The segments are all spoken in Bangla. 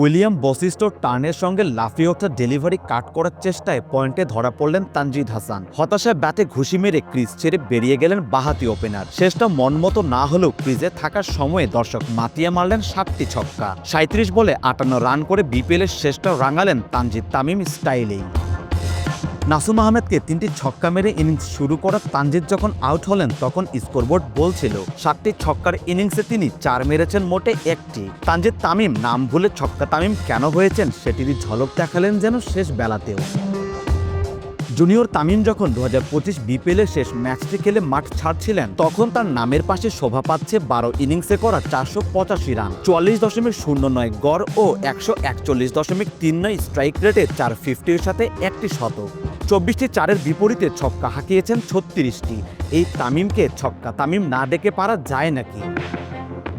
উইলিয়াম বসিস্টোর টার্নের সঙ্গে লাফিয়ে ওঠা ডেলিভারি কাট করার চেষ্টায় পয়েন্টে ধরা পড়লেন তানজিদ হাসান। হতাশায় ব্যাটে ঘুষি মেরে ক্রিজ ছেড়ে বেরিয়ে গেলেন বাহাতি ওপেনার। শেষটা মনমতো না হলেও ক্রিজে থাকার সময়ে দর্শক মাতিয়ে মারলেন সাতটি ছক্কা। সাঁত্রিশ বলে আটান্ন রান করে বিপিএলের শেষটা রাঙালেন তানজিদ তামিম স্টাইলেই। নাসুম আহমেদকে তিনটি ছক্কা মেরে ইনিংস শুরু করা তানজিদ যখন আউট হলেন, তখন স্কোরবোর্ড বলছিল, সাতটি ছক্কার ইনিংসে তিনি চার মেরেছেন মোটে একটি। তানজিদ তামিম, নাম ভুলে ছক্কা তামিম কেন হয়েছেন সেটিরই ঝলক দেখালেন যেন শেষ বেলাতেও। জুনিয়র তামিম যখন দু হাজার পঁচিশ বিপিএলের শেষ ম্যাচটি খেলে মাঠ ছাড়ছিলেন, তখন তার নামের পাশে শোভা পাচ্ছে বারো ইনিংসে করা চারশো পঁচাশি রান। চুয়াল্লিশ দশমিক শূন্য নয় গড় ও একশো একচল্লিশ দশমিক তিন নয় স্ট্রাইক রেটে চার ফিফটির সাথে একটি শতক। চব্বিশটি চারের বিপরীতে ছক্কা হাঁকিয়েছেন ছত্রিশটি। এই তামিমকে ছক্কা তামিম না ডেকে পারা যায় নাকি?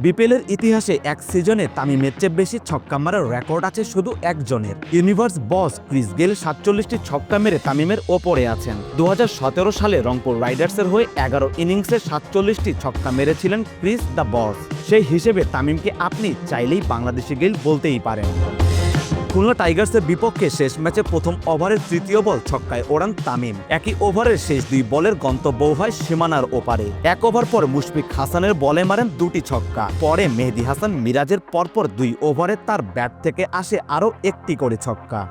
বিপিএলের ইতিহাসে এক সিজনে তামিমের চেয়ে বেশি ছক্কা মারার রেকর্ড আছে শুধু একজনের। ইউনিভার্স বস ক্রিস গেল সাতচল্লিশটি ছক্কা মেরে তামিমের ওপরে আছেন। দু হাজার সতেরো সালে রংপুর রাইডার্সের হয়ে এগারো ইনিংসে সাতচল্লিশটি ছক্কা মেরেছিলেন ক্রিস দ্য বস। সেই হিসেবে তামিমকে আপনি চাইলেই বাংলাদেশি গেল বলতেই পারেন। খুলনা টাইগার্সের বিপক্ষে শেষ ম্যাচে প্রথম ওভারের তৃতীয় বল ছক্কায় ওড়ান তামিম। একই ওভারের শেষ দুই বলের গন্তব্য হয় সীমানার ওপারে। এক ওভার পর মুশফিক হাসানের বলে মারেন দুটি ছক্কা। পরে মেহেদি হাসান মিরাজের পরপর দুই ওভারে তার ব্যাট থেকে আসে আরও একটি করে ছক্কা।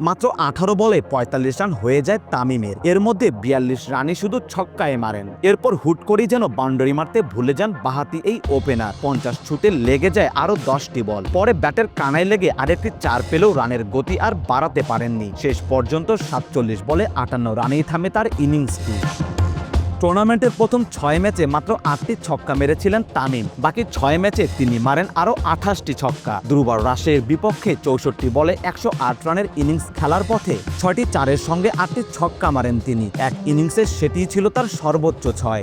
মাত্র আঠারো বলে পঁয়তাল্লিশ রান হয়ে যায় তামিমের। এর মধ্যে বিয়াল্লিশ রানে শুধু ছক্কায় মারেন। এরপর হুট করেই যেন বাউন্ডারি মারতে ভুলে যান বাহাতি এই ওপেনার। পঞ্চাশ ছুটে লেগে যায় আরও দশটি বল। পরে ব্যাটের কানায় লেগে আরেকটি চার পেলেও রানের গতি আর বাড়াতে পারেননি। শেষ পর্যন্ত সাতচল্লিশ বলে আটান্ন রানেই থামে তার ইনিংসটি। টুর্নামেন্টের প্রথম ছয় ম্যাচে মাত্র আটটি ছক্কা মেরেছিলেন তামিম। বাকি ছয় ম্যাচে তিনি মারেন আরও আঠাশটি ছক্কা। দুর্বার রাশের বিপক্ষে চৌষট্টি বলে একশো আট রানের ইনিংস খেলার পথে ছয়টি চারের সঙ্গে আটটি ছক্কা মারেন তিনি। এক ইনিংসে সেটিই ছিল তার সর্বোচ্চ ছয়।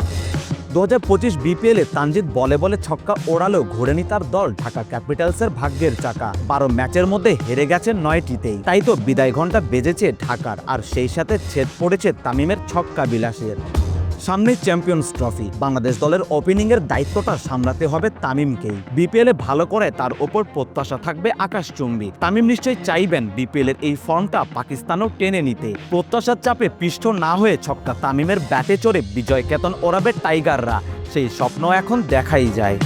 দু হাজার পঁচিশ বিপিএলে তানজিদ বলে বলে ছক্কা ওড়ালেও ঘোরেনি তার দল। ঢাকা ক্যাপিটালসের ভাগ্যের চাকা। বারো ম্যাচের মধ্যে হেরে গেছে নয়টিতেই। তাই তো বিদায় ঘণ্টা বেজেছে ঢাকার। আর সেই সাথে ছেদ পড়েছে তামিমের ছক্কা বিলাসের সামনে চ্যাম্পিয়ন্স ট্রফি বাংলাদেশ দলের ওপেনিং এর দায়িত্বটা সামলাতে হবে তামিমকেই বিপিএল এ ভালো করে তার ওপর প্রত্যাশা থাকবে আকাশ চুম্বি। তামিম নিশ্চয়ই চাইবেন বিপিএল এর এই ফর্মটা পাকিস্তানও টেনে নিতে। প্রত্যাশার চাপে পিষ্ট না হয়ে ছক্কা তামিমের ব্যাটে চড়ে বিজয় কেতন ওড়াবে টাইগাররা। সেই স্বপ্ন এখন দেখাই যায়।